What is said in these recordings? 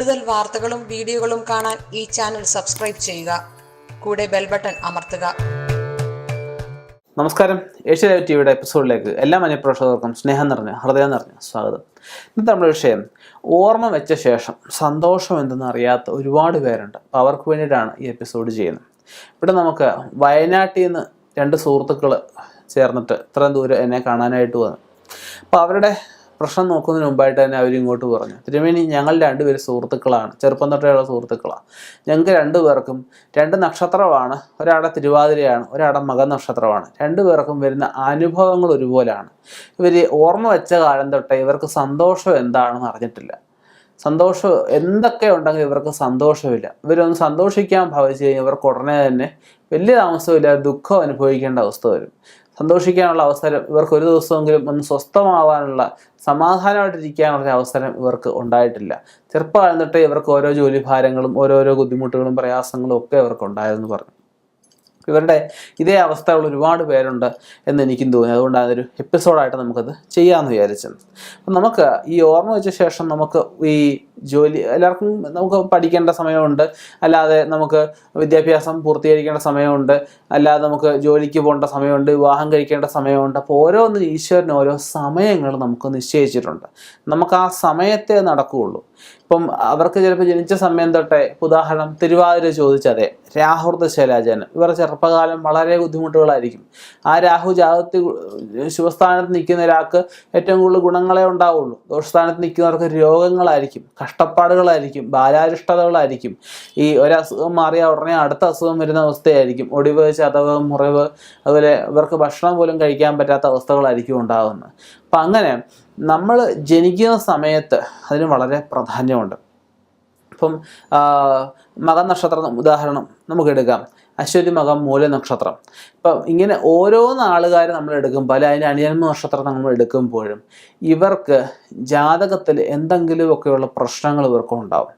കൂടുതൽ വാർത്തകളും വീഡിയോകളും കാണാൻ ഈ ചാനൽ സബ്സ്ക്രൈബ് ചെയ്യുക. കൂടെ ബെൽ ബട്ടൺ അമർത്തുക. നമസ്കാരം. ഏഷ്യ ലൈവ് ടിവിയുടെ എപ്പിസോഡിലേക്ക് എല്ലാ മനഃപ്രേക്ഷകർക്കും സ്നേഹം നിറഞ്ഞ ഹൃദയം നിറഞ്ഞ സ്വാഗതം. ഇന്ന് നമ്മുടെ വിഷയം ഓർമ്മ വെച്ച ശേഷം സന്തോഷം എന്തെന്ന് അറിയാത്ത ഒരുപാട് പേരുണ്ട്. അപ്പോൾ അവർക്ക് വേണ്ടിയിട്ടാണ് ഈ എപ്പിസോഡ് ചെയ്യുന്നത്. ഇവിടെ നമുക്ക് വയനാട്ടിൽ നിന്ന് രണ്ട് സുഹൃത്തുക്കൾ ചേർന്നിട്ട് ഇത്രയും ദൂരം എന്നെ കാണാനായിട്ട് വന്നു. അപ്പോൾ അവരുടെ പ്രശ്നം നോക്കുന്നതിന് മുമ്പായിട്ട് തന്നെ അവരിങ്ങോട്ട് പറഞ്ഞു. തിരുമേനി ഞങ്ങൾ രണ്ടുപേരും സുഹൃത്തുക്കളാണ്. ചെറുപ്പം തൊട്ടേയുള്ള സുഹൃത്തുക്കളാണ്. ഞങ്ങൾക്ക് രണ്ടുപേർക്കും രണ്ട് നക്ഷത്രമാണ്. ഒരാടെ തിരുവാതിരയാണ് ഒരാടെ മകൻ നക്ഷത്രമാണ്. രണ്ടുപേർക്കും വരുന്ന അനുഭവങ്ങൾ ഒരുപോലെയാണ്. ഇവർ ഓർമ്മ വെച്ച കാലം തൊട്ടേ ഇവർക്ക് സന്തോഷം എന്താണെന്ന് അറിഞ്ഞിട്ടില്ല. സന്തോഷം എന്തൊക്കെ ഉണ്ടെങ്കിൽ ഇവർക്ക് സന്തോഷമില്ല. ഇവരൊന്ന് സന്തോഷിക്കാൻ ഭാവിച്ചു കഴിഞ്ഞാൽ ഇവർക്ക് ഉടനെ തന്നെ വലിയ താമസമില്ല ദുഃഖം അനുഭവിക്കേണ്ട അവസ്ഥ വരും. സന്തോഷിക്കാനുള്ള അവസരം ഇവർക്ക് ഒരു ദിവസമെങ്കിലും ഒന്ന് സ്വസ്ഥമാവാനുള്ള സമാധാനമായിട്ടിരിക്കാനുള്ള അവസരം ഇവർക്ക് ഉണ്ടായിട്ടില്ല. ചെറുപ്പം തൊട്ടേ ഇവർക്ക് ഓരോ ജോലി ഭാരങ്ങളും ഓരോരോ ബുദ്ധിമുട്ടുകളും പ്രയാസങ്ങളും ഒക്കെ ഇവർക്ക് ഉണ്ടായിരുന്നു പറഞ്ഞു. ഇവരുടെ ഇതേ അവസ്ഥയുള്ള ഒരുപാട് പേരുണ്ട് എന്ന് എനിക്കും തോന്നി. അതുകൊണ്ട് അതൊരു എപ്പിസോഡായിട്ട് നമുക്കത് ചെയ്യാമെന്ന് വിചാരിച്ചു അപ്പം നമുക്ക് ഈ ഓർമ്മ വെച്ച ശേഷം നമുക്ക് ഈ ജോലി എല്ലാവർക്കും നമുക്ക് പഠിക്കേണ്ട സമയമുണ്ട്. അല്ലാതെ നമുക്ക് വിദ്യാഭ്യാസം പൂർത്തീകരിക്കേണ്ട സമയമുണ്ട്. അല്ലാതെ നമുക്ക് ജോലിക്ക് പോകേണ്ട സമയമുണ്ട് വിവാഹം കഴിക്കേണ്ട സമയമുണ്ട്. അപ്പോൾ ഓരോന്നും ഈശ്വരന് ഓരോ സമയങ്ങൾ നമുക്ക് നിശ്ചയിച്ചിട്ടുണ്ട്. നമുക്ക് ആ സമയത്തെ നടക്കുകയുള്ളൂ. ഇപ്പം അവർക്ക് ചിലപ്പോൾ ജനിച്ച സമയം തൊട്ടേ ഉദാഹരണം തിരുവാതിര ചോദിച്ചതെ രാഹുർദ ശൈലാജനം ഇവർ ചെറുപ്പകാലം വളരെ ബുദ്ധിമുട്ടുകളായിരിക്കും. ആ രാഹു ജാതത്തിൽ ശുഭസ്ഥാനത്ത് നിൽക്കുന്ന ഒരാൾക്ക് ഏറ്റവും കൂടുതൽ ഗുണങ്ങളെ ഉണ്ടാവുള്ളൂ. ദോഷസ്ഥാനത്ത് നിൽക്കുന്നവർക്ക് രോഗങ്ങളായിരിക്കും കഷ്ടപ്പാടുകളായിരിക്കും ബാലാരിഷ്ടതകളായിരിക്കും. ഈ ഒരസുഖം മാറിയ ഉടനെ അടുത്ത അസുഖം വരുന്ന അവസ്ഥയായിരിക്കും. ഒടിവ് ചതവ് മുറിവ് അതുപോലെ ഇവർക്ക് ഭക്ഷണം പോലും കഴിക്കാൻ പറ്റാത്ത അവസ്ഥകളായിരിക്കും ഉണ്ടാകുന്നത് അപ്പം അങ്ങനെ നമ്മൾ ജനിക്കുന്ന സമയത്ത് അതിന് വളരെ പ്രാധാന്യമുണ്ട്. ഇപ്പം മകൻ നക്ഷത്രം ഉദാഹരണം നമുക്കെടുക്കാം അശ്വതി മകം മൂല നക്ഷത്രം. ഇപ്പം ഇങ്ങനെ ഓരോ നാളുകാർ നമ്മൾ എടുക്കുമ്പോൾ അല്ലെ അതിന്റെ അണിയന്മ നക്ഷത്രം നമ്മൾ എടുക്കുമ്പോഴും ഇവർക്ക് ജാതകത്തിൽ എന്തെങ്കിലുമൊക്കെയുള്ള പ്രശ്നങ്ങൾ ഇവർക്ക് ഉണ്ടാവും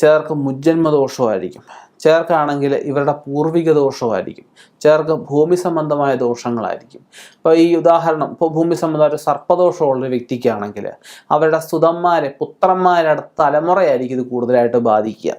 ചിലർക്ക് മുജ്ജന്മ ദോഷമായിരിക്കും ചിലർക്കാണെങ്കിൽ ഇവരുടെ പൂർവിക ദോഷമായിരിക്കും. ചേർക്ക് ഭൂമി സംബന്ധമായ ദോഷങ്ങളായിരിക്കും. ഇപ്പോൾ ഈ ഉദാഹരണം ഇപ്പോൾ ഭൂമി സംബന്ധമായ സർപ്പദോഷമുള്ള വ്യക്തിക്കാണെങ്കിൽ അവരുടെ സുതന്മാരെ പുത്രന്മാരുടെ തലമുറയായിരിക്കും ഇത് കൂടുതലായിട്ട് ബാധിക്കുക.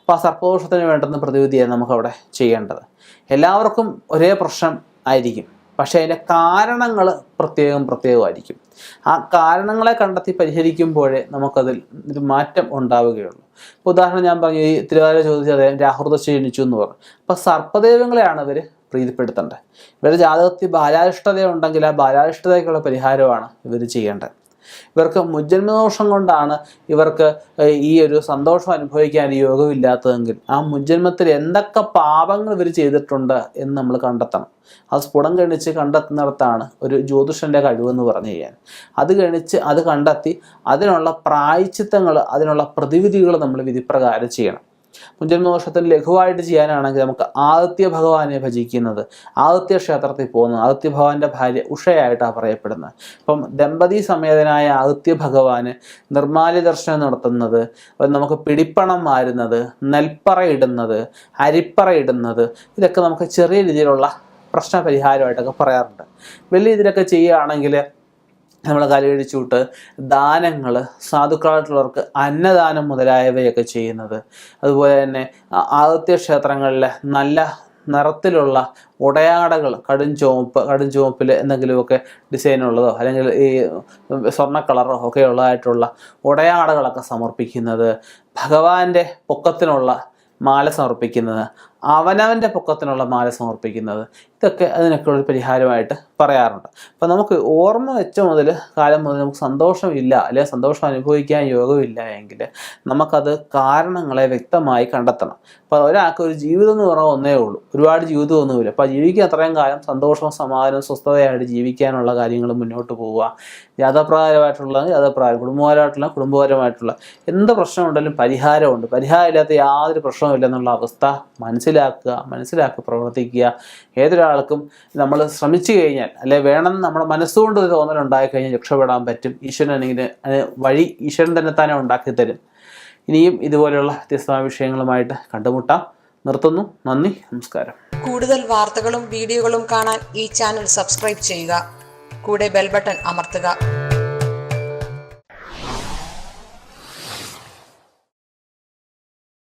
അപ്പോൾ ആ സർപ്പദോഷത്തിന് വേണ്ടുന്ന പ്രതിവിധിയാണ് നമുക്കവിടെ ചെയ്യേണ്ടത്. എല്ലാവർക്കും ഒരേ പ്രശ്നം ആയിരിക്കും. പക്ഷേ അതിന്റെ കാരണങ്ങൾ പ്രത്യേകം പ്രത്യേകമായിരിക്കും. ആ കാരണങ്ങളെ കണ്ടെത്തി പരിഹരിക്കുമ്പോഴേ നമുക്കതിൽ ഒരു മാറ്റം ഉണ്ടാവുകയുള്ളൂ. ഇപ്പോൾ ഉദാഹരണം ഞാൻ പറഞ്ഞു ഈ തിരുവാതിര ചോദിച്ചത് രാഹുർദ ക്ഷീണിച്ചു എന്ന് പറഞ്ഞു. അപ്പോൾ സർപ്പദേവങ്ങളെയാണ് ഇവർ പ്രീതിപ്പെടുത്തേണ്ടത്. ഇവരുടെ ജാതകത്തിൽ ബാലാരിഷ്ടത ഉണ്ടെങ്കിൽ ആ ബാലാരിഷ്ടതയ്ക്കുള്ള പരിഹാരമാണ് ഇവർ ചെയ്യേണ്ടത്. ഇവർക്ക് മുജ്ജന്മദോഷം കൊണ്ടാണ് ഇവർക്ക് ഈ ഒരു സന്തോഷം അനുഭവിക്കാൻ യോഗമില്ലാത്തതെങ്കിൽ ആ മുജ്ജന്മത്തിൽ എന്തൊക്കെ പാപങ്ങൾ ഇവർ ചെയ്തിട്ടുണ്ട് എന്ന് നമ്മൾ കണ്ടെത്തണം. അത് സ്ഫുടം ഗണിച്ച് കണ്ടെത്തുന്നിടത്താണ് ഒരു ജ്യോതിഷന്റെ കഴിവെന്ന് പറഞ്ഞു കഴിഞ്ഞാൽ. അത് ഗണിച്ച് അത് കണ്ടെത്തി അതിനുള്ള പ്രായച്ചിത്തങ്ങൾ അതിനുള്ള പ്രതിവിധികൾ നമ്മൾ വിധിപ്രകാരം ചെയ്യണം. മുൻജന്മദോഷത്തിൽ ലഘുവായിട്ട് ചെയ്യാനാണെങ്കിൽ നമുക്ക് ആദിത്യ ഭഗവാനെ ഭജിക്കുന്നത് ആദിത്യ ക്ഷേത്രത്തിൽ പോകുന്നത് ആദിത്യ ഭഗവാന്റെ ഭാര്യ ഉഷയായിട്ടാണ് പറയപ്പെടുന്നത്. അപ്പം ദമ്പതി സമേതനായ ആദിത്യ ഭഗവാന് നിർമാല്യ ദർശനം നടത്തുന്നത് നമുക്ക് പിടിപ്പണം മാറുന്നത് നെൽപ്പറ ഇടുന്നത് അരിപ്പറ ഇടുന്നത് ഇതൊക്കെ നമുക്ക് ചെറിയ രീതിയിലുള്ള പ്രശ്ന പരിഹാരമായിട്ടൊക്കെ പറയാറുണ്ട്. വലിയ ഇതിലൊക്കെ ചെയ്യുകയാണെങ്കിൽ നമ്മൾ കലയടിച്ചൂട്ട് ദാനങ്ങൾ സാധുക്കളായിട്ടുള്ളവർക്ക് അന്നദാനം മുതലായവയൊക്കെ ചെയ്യുന്നത്. അതുപോലെ തന്നെ ആദിത്യ ക്ഷേത്രങ്ങളിലെ നല്ല നിറത്തിലുള്ള ഉടയാടകൾ കടും ചുവപ്പ് കടും ചുവപ്പിൽ എന്തെങ്കിലുമൊക്കെ ഡിസൈനുള്ളതോ അല്ലെങ്കിൽ ഈ സ്വർണ കളറോ ഒക്കെ ഉള്ളതായിട്ടുള്ള ഉടയാടകളൊക്കെ സമർപ്പിക്കുന്നത് ഭഗവാന്റെ പൊക്കത്തിനുള്ള മാല സമർപ്പിക്കുന്നത് അവനവന്റെ പൊക്കത്തിനുള്ള മാല സമർപ്പിക്കുന്നത്. ഇതൊക്കെ അതിനൊക്കെ ഒരു പരിഹാരമായിട്ട് പറയാറുണ്ട്. അപ്പം നമുക്ക് ഓർമ്മ വെച്ച മുതൽ കാലം മുതൽ നമുക്ക് സന്തോഷമില്ല അല്ലെങ്കിൽ സന്തോഷം അനുഭവിക്കാൻ യോഗമില്ല എങ്കിൽ നമുക്കത് കാരണങ്ങളെ വ്യക്തമായി കണ്ടെത്തണം. അപ്പോൾ ഒരാൾക്ക് ഒരു ജീവിതം എന്ന് പറഞ്ഞാൽ ഒന്നേ ഉള്ളൂ. ഒരുപാട് ജീവിതമൊന്നുമില്ല അപ്പോൾ ജീവിക്കാൻ അത്രയും കാലം സന്തോഷവും സമാധാനവും സ്വസ്ഥതയായിട്ട് ജീവിക്കാനുള്ള കാര്യങ്ങൾ മുന്നോട്ട് പോവുക ജാതപ്രകാരമായിട്ടുള്ള ജാതപ്രകാരം കുടുംബപരമായിട്ടുള്ള കുടുംബപരമായിട്ടുള്ള എന്ത് പ്രശ്നമുണ്ടെങ്കിലും പരിഹാരമുണ്ട്. പരിഹാരമില്ലാത്ത യാതൊരു പ്രശ്നവും ഇല്ലെന്നുള്ള അവസ്ഥ മനസ്സിലാക്കുക മനസ്സിലാക്കി പ്രവർത്തിക്കുക. ഏതൊരാൾക്കും നമ്മൾ ശ്രമിച്ചു കഴിഞ്ഞാൽ അല്ലെ വേണം നമ്മുടെ മനസ്സുകൊണ്ട് ഒരു തോന്നലുണ്ടായി കഴിഞ്ഞാൽ രക്ഷപ്പെടാൻ പറ്റും. ഈശ്വരൻ അല്ലെങ്കിൽ വഴി ഈശ്വരൻ തന്നെ തന്നെ ഉണ്ടാക്കി തരും ഇനിയും ഇതുപോലെയുള്ള വ്യത്യസ്തമായ വിഷയങ്ങളുമായിട്ട് കണ്ടുമുട്ടാം. നിർത്തുന്നു. നന്ദി. നമസ്കാരം. കൂടുതൽ വാർത്തകളും വീഡിയോകളും കാണാൻ ഈ ചാനൽ സബ്സ്ക്രൈബ് ചെയ്യുക. കൂടെ ബെൽബട്ടൺ അമർത്തുക.